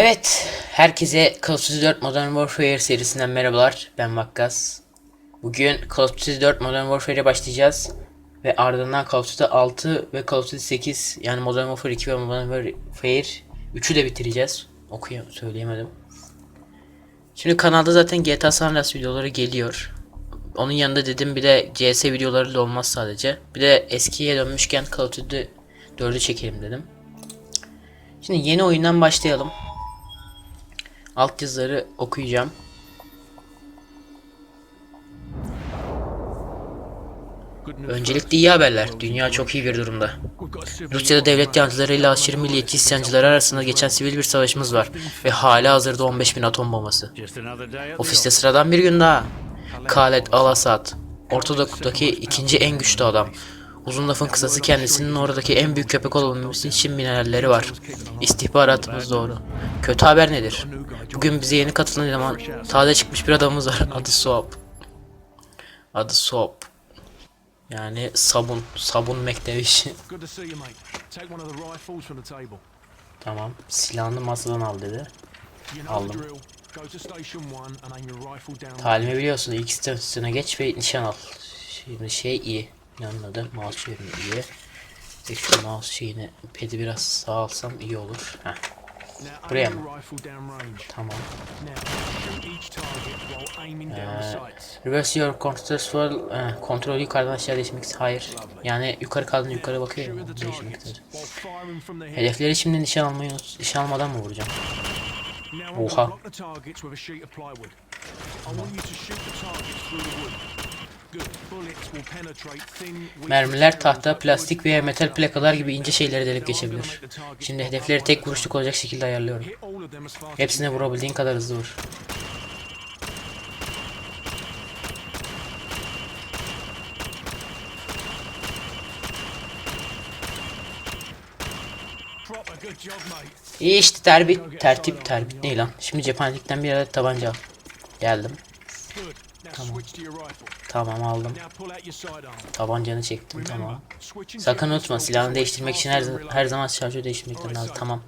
Evet, herkese Call of Duty 4 Modern Warfare serisinden merhabalar. Ben Vakkas. Bugün Call of Duty 4 Modern Warfare'e başlayacağız. Ve ardından Call of Duty 6 ve Call of Duty 8 yani Modern Warfare 2 ve Modern Warfare 3'ü de bitireceğiz. Okuyam söyleyemedim. Şimdi kanalda zaten GTA San Andreas videoları geliyor. Onun yanında dedim bir de CS videoları da olmaz sadece. Bir de eskiye dönmüşken Call of Duty 4'ü çekelim dedim. Şimdi yeni oyundan başlayalım. Alt yazıları okuyacağım. Öncelikle iyi haberler. Dünya çok iyi bir durumda. Rusya'da devlet yanlılarıyla aşırı milliyetçi isyancılar arasında geçen sivil bir savaşımız var. Ve hala hazırda 15 bin atom bombası. Ofiste sıradan bir gün daha. Khaled Al-Assad. Ortadoktaki ikinci en güçlü adam. Uzun lafın kısası kendisinin oradaki en büyük köpek olabilmesi için mineralleri var. İstihbaratımız doğru. Kötü haber nedir? Bugün bize yeni katılan eleman taze çıkmış bir adamımız var. Adı Soap. Adı Soap. Yani sabun. Sabun table. Tamam. Silahını masadan al dedi. Aldım. Talimi biliyorsun. İlk istasyona geç ve nişan al. Şimdi şey iyi. Anladım. Mouse çevirme iyi. Tek şu mouse şeyini pedi biraz sağ alsam iyi olur. Heh, Buraya mı? tamam. Ee. Reverse your control eh, kontrolü yukarıdan aşağı değişmek hayır. Yani yukarı kaldın yukarı bakıyor Shoot ya. at the Değişmek targets istedim. while firing from the hip. Hedefleri şimdi nişan almayı. Nişan almadan mı vuracağım? Oha. Mermiler tahta, plastik veya metal plakalar gibi ince şeyleri delip geçebilir. Şimdi hedefleri tek vuruşluk olacak şekilde ayarlıyorum. Hepsine vurabildiğin kadar hızlı vur. İyi işte terbit, tertip, terbit ne lan? Şimdi cephanelikten bir adet tabanca al. Geldim. Rifle. Tamam aldım. Tabancanı çektim tamam. Sakın unutma silahını değiştirmek için her, her zaman şarjör değiştirmekten Alright, lazım. Tamam.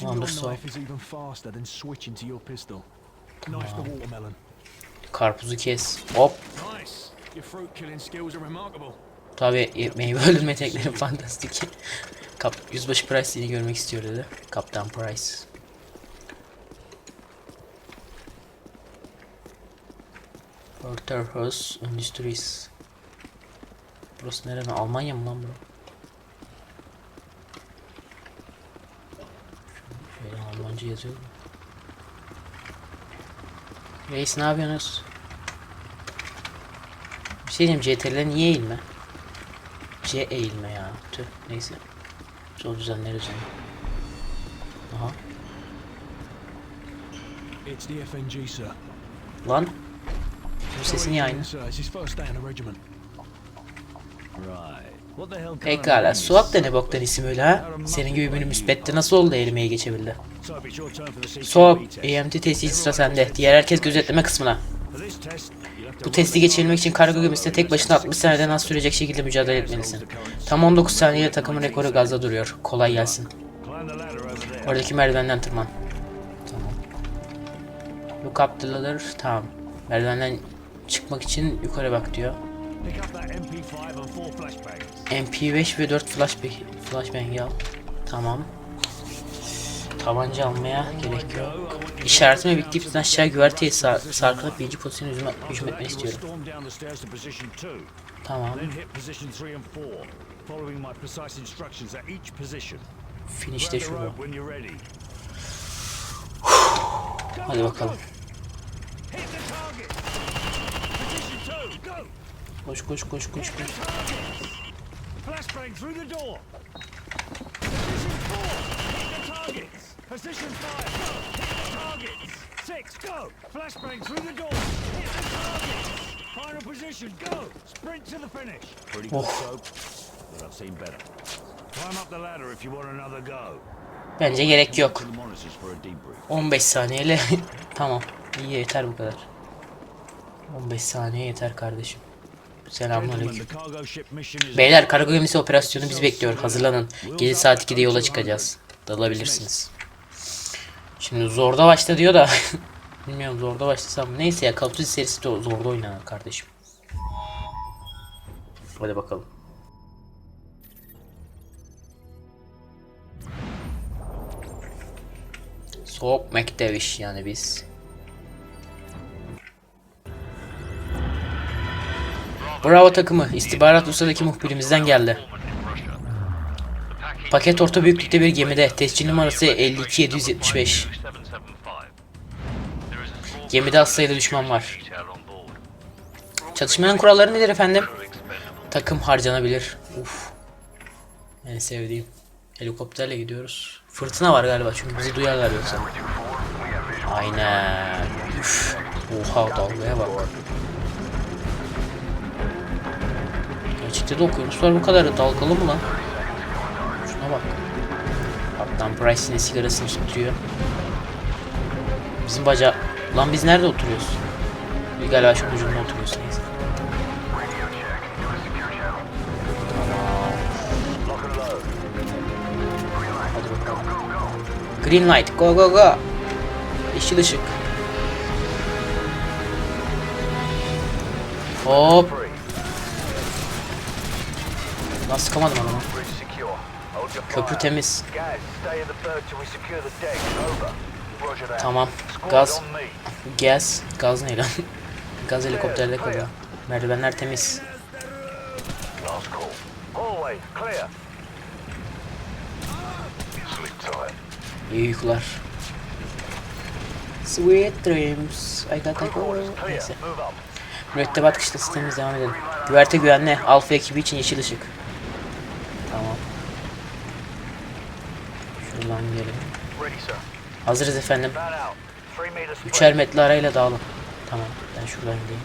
Tamamdır, the watermelon. Karpuzu kes. Hop. Tabi meyve öldürme teknikleri fantastik. Kap Yüzbaşı Price seni görmek istiyor dedi. Kaptan Price. Porterhouse Industries. Burası nerede? Almanya mı lan bura? Şöyle Almanca yazıyor mu? Reis ne yapıyorsunuz? Bir şey diyeyim CTRL niye eğilme? C eğilme ya. Tüh neyse. Sol düzenleriz onu. Aha. It's the FNG, sir. Lan. Sesi niye aynı? Pekala. Suat da ne boktan isim öyle ha? Senin gibi bir müsbette nasıl oldu elimeye geçebildi? Suat. EMT testi sıra sende. Diğer herkes gözetleme kısmına. Bu testi geçirmek için kargo gemisinde tek başına 60 saniyeden az sürecek şekilde mücadele etmelisin. Tam 19 saniyede takımın rekoru gazda duruyor. Kolay gelsin. Oradaki merdivenden tırman. Tamam. Look up the ladder. Tamam. Merdivenden çıkmak için yukarı bak diyor. Pick up that MP5 and four flashbangs. MP5 ve 4 flashbang, flashbang al. Tamam. Tabanca almaya gerek yok. İşaretime bitti aşağı güverteye sar sarkılıp birinci pozisyona hücum, hücum etmeni istiyorum. Tamam. Finish de şurada. Hadi bakalım. Hit the target. Position two, go. Koş koş koş koş koş. Flashbang through the door. Position four, hit the targets. Position five, go. Hit the targets. Six, go. Flashbang through the door. Hit the targets. Final position, go. Sprint to the finish. Pretty good, Oh. Soap. But I've seen better. Climb up the ladder if you want another go. Bence gerek yok. To the monitors for a debrief. 15 saniyeyle tamam. İyi yeter bu kadar. 15 saniye yeter kardeşim. Selamünaleyküm. Beyler kargo gemisi operasyonu bizi bekliyor. Hazırlanın. Gece saat 2'de yola çıkacağız. Dalabilirsiniz. Şimdi zorda başla diyor da bilmiyorum zorda başlasam neyse ya Call of Duty serisi de zorda oynanır kardeşim. Hadi bakalım. Soğuk Mekteviş yani biz. Bravo takımı. İstihbarat Rusya'daki muhbirimizden geldi. Paket orta büyüklükte bir gemide. Tescil numarası 52775. Gemide az sayıda düşman var. Çatışmanın kuralları nedir efendim? Takım harcanabilir. Uf. En sevdiğim. Helikopterle gidiyoruz. Fırtına var galiba çünkü bizi duyarlar yoksa. Aynen. Üf. Oha dalgaya bak. Gerçekte de okyanuslar bu kadar dalgalı mı lan? Şuna bak. Kaptan Price yine sigarasını tutuyor. Bizim baca... Lan biz nerede oturuyoruz? Biz galiba şu ucunda oturuyoruz neyse. Green light, go go go. Yeşil ışık. Hop. Lan sıkamadım adamı. Köprü temiz. Tamam. Gaz. Gaz. Gaz ne lan? Gaz helikopterde kalıyor. Merdivenler temiz. İyi uykular. Sweet dreams. I got a. Neyse. Mürettebat kışla sistemimiz devam edelim. Güverte güvenli. Alfa ekibi için yeşil ışık. Tamam. Şuradan gidelim. Ready, sir. Hazırız efendim. Üçer metre arayla dağılın. Tamam. Ben şuradan gideyim.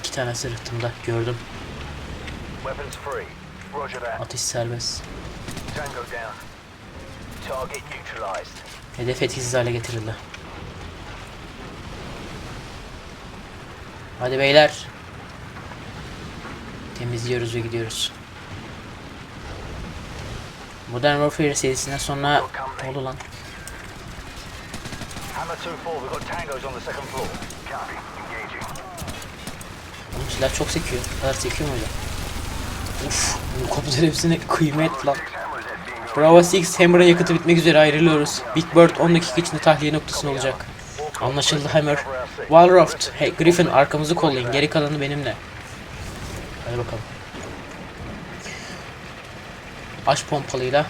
İki tane sırtımda. Gördüm. Atış serbest. Hedef etkisiz hale getirildi. Hadi beyler. Temizliyoruz ve gidiyoruz. Modern Warfare serisinden sonra ne oldu lan? Hammer 2-4, we've got tangos on the second floor. Copy. Engaging. Oğlum silah çok sekiyor. Bu kadar sekiyor muydu? Uf, helikopter hepsine kıymet lan. Bravo 6 Hammer'ın yakıtı bitmek üzere ayrılıyoruz. Big Bird 10 dakika içinde tahliye noktasında olacak. Anlaşıldı Hammer. Walroft, hey Griffin arkamızı kollayın. Geri kalanı benimle. Hadi bakalım. Aç pompalıyla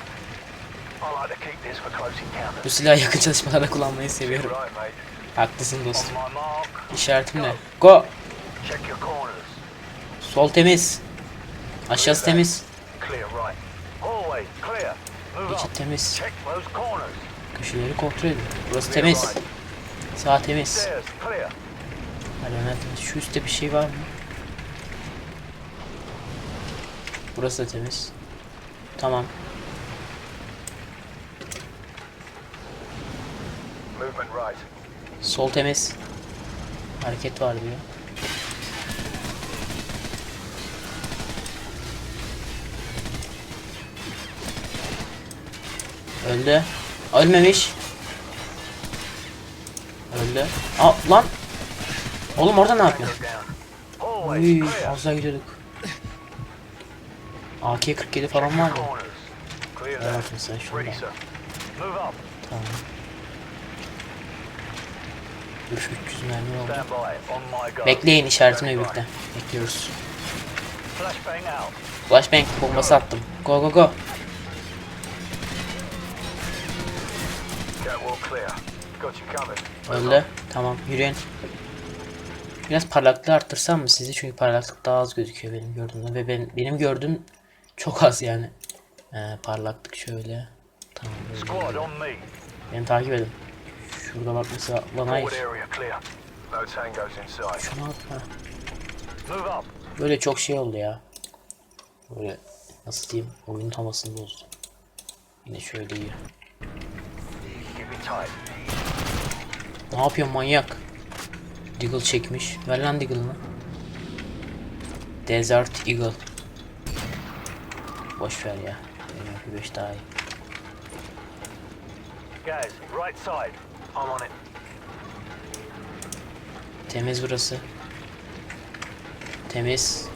bu silahı yakın çalışmalarda kullanmayı seviyorum. Haklısın dostum. İşaretim ne? Go! Sol temiz. Aşağısı temiz. İçi temiz. Köşeleri kontrol edin. Burası temiz. Sağ temiz. Temiz. Şu üstte bir şey var mı? Burası da temiz. Tamam. Sol temiz. Hareket var diyor. Öldü. Ölmemiş. Öldü. Aa lan. Oğlum orada ne yapıyorsun? Uy, az daha gidiyorduk. AK-47 falan var mı? That. bakayım sen şunu Ready, da. sir. Move up. Tamam. Dur 300 mermi oldu. Bekleyin işaretimle birlikte. Bekliyoruz. Flashbang bombası attım. Go go go. Catwalk clear. Öldü. Tamam yürüyün. Biraz parlaklığı arttırsam mı sizi? Çünkü parlaklık daha az gözüküyor benim gördüğümden. Ve ben, benim gördüğüm çok az yani. Ee, parlaklık şöyle. Tamam böyle. Beni takip edin. Şurada bak mesela. Lan hayır. Şunu at. ha. Move up. Böyle çok şey oldu ya. Böyle nasıl diyeyim oyunun havasını bozdu. Yine şöyle iyi. Ne yapıyorsun manyak? Deagle çekmiş. Ver lan Deagle'ını. Desert Eagle. Boş ver ya. Benim 5 daha iyi. Guys, right side. I'm on it. Temiz burası. Temiz.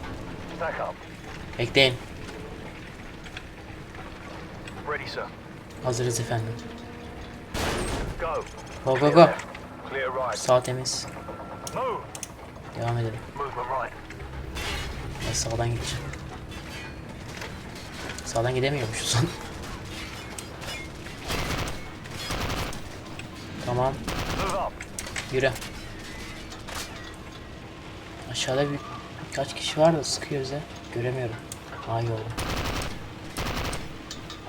Bekleyin. Ready, sir. Hazırız efendim. Go. Go go go. Sağ temiz. Devam edelim. Ben sağdan gideceğim. Sağdan gidemiyormuşuz. tamam. Yürü. Aşağıda bir kaç kişi var da sıkıyor bize. Göremiyorum. Ay oldu.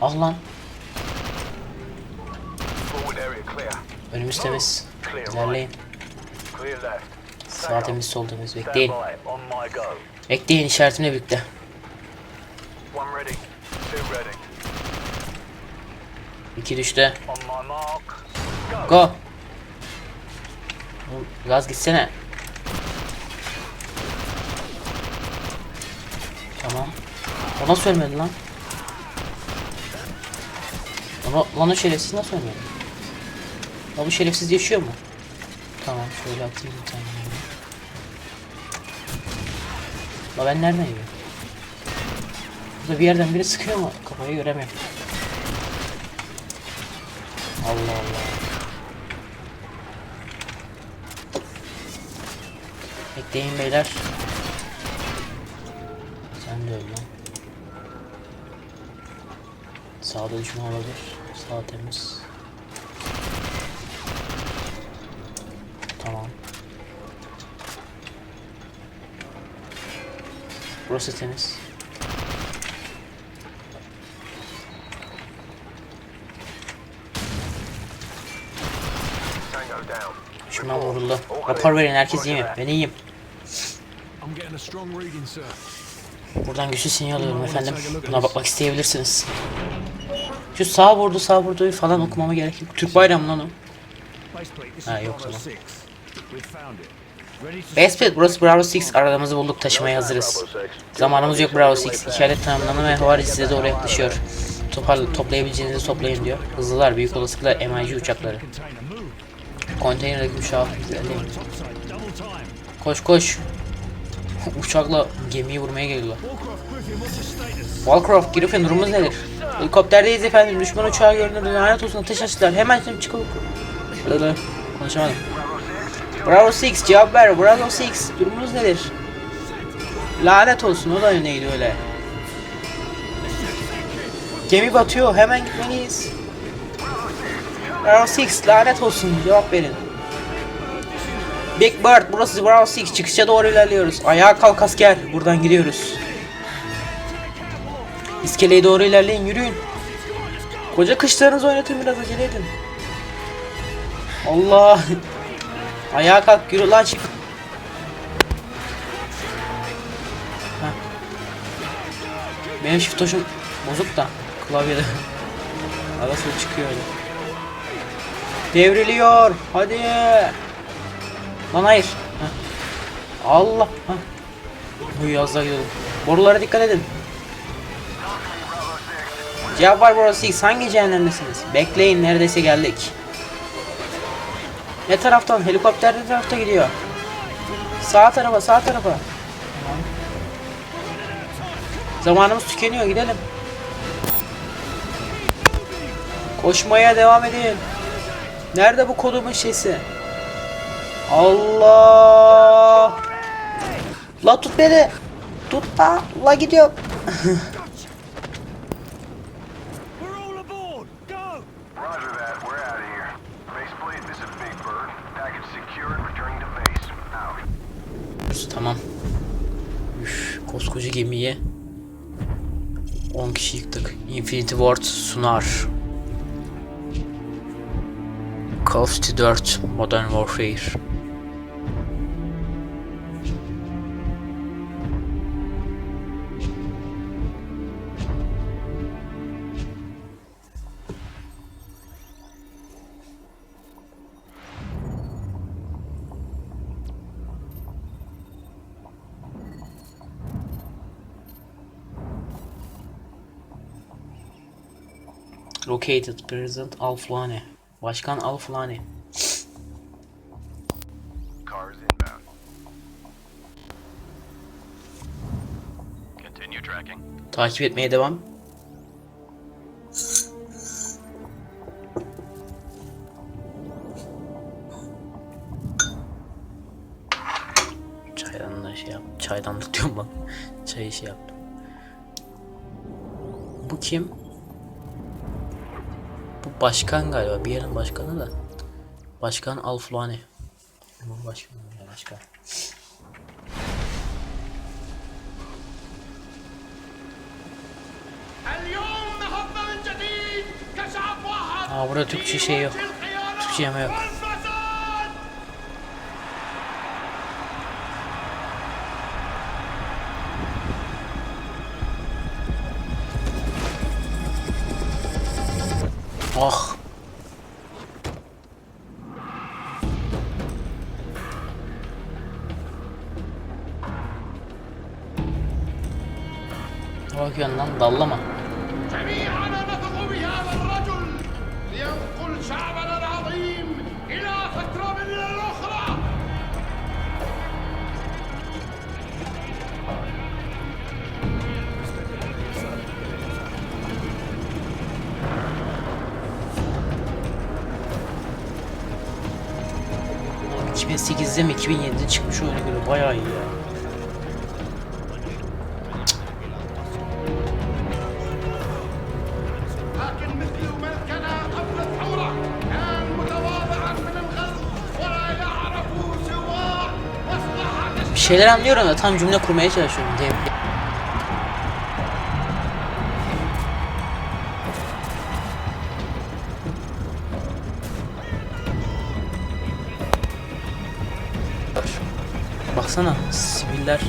Al lan. Önümüz temiz. İlerleyin. Sağ temiz sol temiz. Bekleyin. Bekleyin işaretimle birlikte. İki düştü. Go. Gaz gitsene. Tamam. O nasıl ölmedi lan? Lan o, lan o şerefsiz nasıl ölmedi? Ya bu şerefsiz yaşıyor mu? Tamam şöyle atayım bir tane. La ben nereden yiyorum? Burada bir yerden biri sıkıyor mu? Kafayı göremiyorum. Allah Allah. Bekleyin beyler. Sen de öl lan. Sağda düşman olabilir. Sağ temiz. Tamam. Burası temiz. Düşman vuruldu. Rapor verin herkes iyi mi? Ben iyiyim. Buradan güçlü sinyal alıyorum efendim. Buna bakmak isteyebilirsiniz. Şu sağ vurdu sağ vurdu falan okumama gerek yok. Türk bayrağı mı lan o? Ha, yok tamam. 6. We've found it. Ready to Bespet burası Bravo 6 aradığımızı bulduk taşımaya hazırız. Zamanımız yok Bravo 6 işaret tamamlandı ve havari size doğru yaklaşıyor. Toparla, toplayabileceğinizi toplayın diyor. Hızlılar büyük olasılıkla MIG uçakları. Konteynerdeki uçağı. Koş koş. Uçakla gemiyi vurmaya geliyorlar. Warcraft Griffin, durumumuz nedir? Helikopterdeyiz efendim. Düşman uçağı göründü. Lanet olsun ateş açtılar. Hemen şimdi çıkalım. Konuşamadım. Bravo 6 cevap ver. Bravo 6 durumunuz nedir? Lanet olsun o da neydi öyle? Gemi batıyor. Hemen gitmeliyiz. Bravo 6 lanet olsun cevap verin. Big Bird burası Bravo 6 çıkışa doğru ilerliyoruz. Ayağa kalk asker. Buradan gidiyoruz. İskeleye doğru ilerleyin yürüyün. Koca kışlarınızı oynatın biraz acele edin. Allah. Ayağa kalk yürü lan. Heh. Benim shift tuşum bozuk da klavyede. Arada sıra çıkıyor öyle. Devriliyor. Hadi. Lan hayır. Heh. Allah. Heh. Bu yazda gidelim. Borulara dikkat edin. Cevap var burası. Hangi cehennemdesiniz? Bekleyin neredeyse geldik. Ne taraftan? Helikopter ne tarafta gidiyor? Sağ tarafa, sağ tarafa. Zamanımız tükeniyor, gidelim. Koşmaya devam edin. Nerede bu kodumun şeysi? Allah! La tut beni. Tut la. La gidiyor. Infinity Ward sunar. Call of Duty 4 Modern Warfare. Located President Al-Fulani. Başkan Al-Fulani. Cars inbound. Continue tracking. Takip etmeye devam. Çaydan da şey yap. Çaydanlık diyorum bak. Çayı şey yaptım. Bu kim? Başkan galiba bir yerin başkanı da. Başkan Alflani. Cumhurbaşkanı ya başkan. Aa burada Türkçe şey yok. Türkçe yeme yok. bakıyorsun lan dallama. O 2008'de mi 2007'de çıkmış öyle bayağı iyi ya. Şeyler anlıyorum da tam cümle kurmaya çalışıyorum diye. Baksana siviller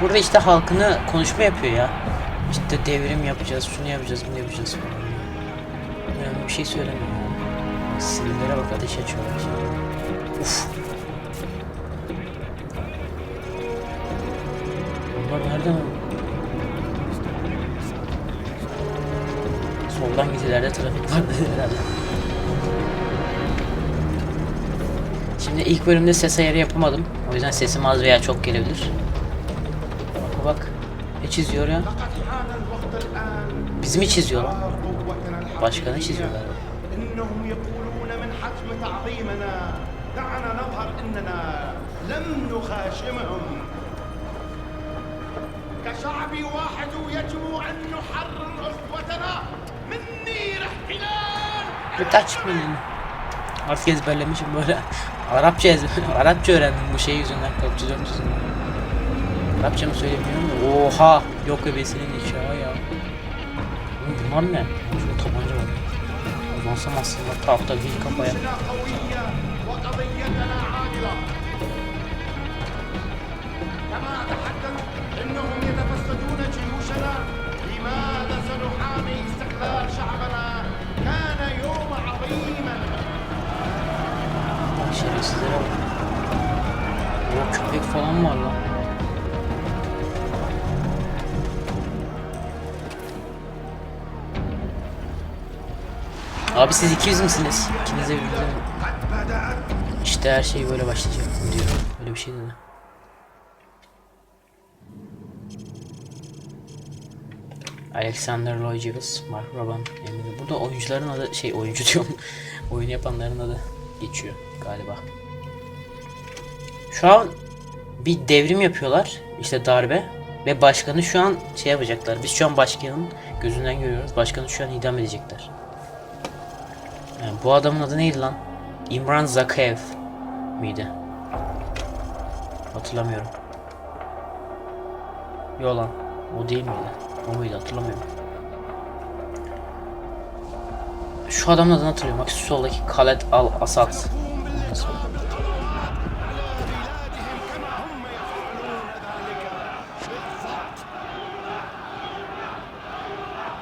Burada işte halkını konuşma yapıyor ya. İşte devrim yapacağız, şunu yapacağız, bunu yapacağız. Önemli bir şey söylemiyor. Sivillere bak ateş açıyorlar. Uf. Bunlar nereden? Soldan gidilerde trafik var herhalde. Şimdi ilk bölümde ses ayarı yapamadım. O yüzden sesim az veya çok gelebilir Bak bak. Ne çiziyor ya? Bizi mi çiziyor lan? Başkanı çiziyorlar. إنهم يقولون من حجم تعظيمنا دعنا نظهر إننا لم نخاشمهم كشعب واحد يجب أن نحرر أخوتنا من نير احتلال Bir taç bilin. Artık ezberlemişim böyle. Arapça ezber, Arapça öğrendim bu şey yüzünden, PUBG Zone yüzünden. Arapça mı söylemiyorum da. Oha! Yok ebesinin nikahı ya. Oğlum bunlar ne? Şurada tabanca var. Uzansam aslında tahta bir kafaya. Abi siz 200 misiniz? İkinize bir İşte her şey böyle başlayacak diyor. Öyle bir şey dedi. Alexander Jones, Mark Robin, Emily. Burada oyuncuların adı şey oyuncu diyorum. Oyun yapanların adı geçiyor galiba. Şu an bir devrim yapıyorlar. işte darbe. Ve başkanı şu an şey yapacaklar. Biz şu an başkanın gözünden görüyoruz. Başkanı şu an idam edecekler. Yani bu adamın adı neydi lan? İmran Zakayev miydi? Hatırlamıyorum. Yo lan. O değil miydi? O muydu hatırlamıyorum. Şu adamın adını hatırlıyorum. Bak soldaki Khaled Al Asad.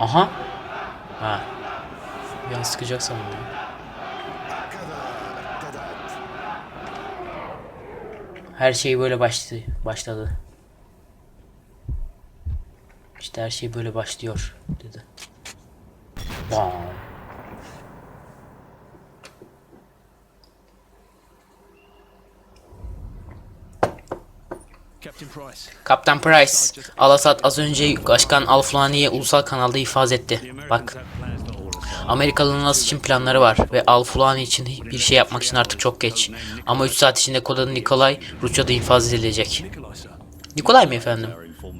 Aha. An sıkacak sandım. Her şey böyle başladı. Başladı. İşte her şey böyle başlıyor dedi. Bam. Captain Price. Kaptan Price, Al-Assad az önce Başkan Al-Fulani'ye ulusal kanalda ifade etti. Bak, Amerikalı'nın nasıl için planları var ve Al-Fulani için bir şey yapmak için artık çok geç. Ama 3 saat içinde kod adı Nikolay, Rusya'da infaz edilecek. Nikolay mı efendim?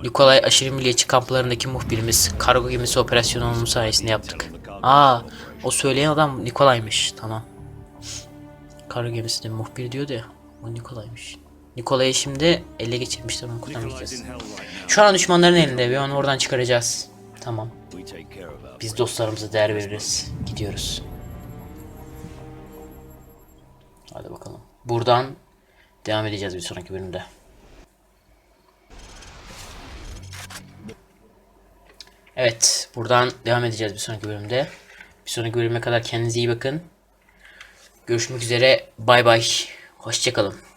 Nikolay aşırı milliyetçi kamplarındaki muhbirimiz. Kargo gemisi operasyonu onun sayesinde yaptık. Aa, o söyleyen adam Nikolay'mış. Tamam. Kargo gemisinde muhbir diyordu ya. O Nikolay'mış. Nikolay'ı şimdi ele geçirmişler onu kurtarmayacağız. Şu an düşmanların elinde ve onu oradan çıkaracağız. Tamam. Biz dostlarımıza değer veririz. Gidiyoruz. Hadi bakalım. Buradan devam edeceğiz bir sonraki bölümde. Evet, buradan devam edeceğiz bir sonraki bölümde. Bir sonraki bölüme kadar kendinize iyi bakın. Görüşmek üzere. Bay bay. Hoşçakalın.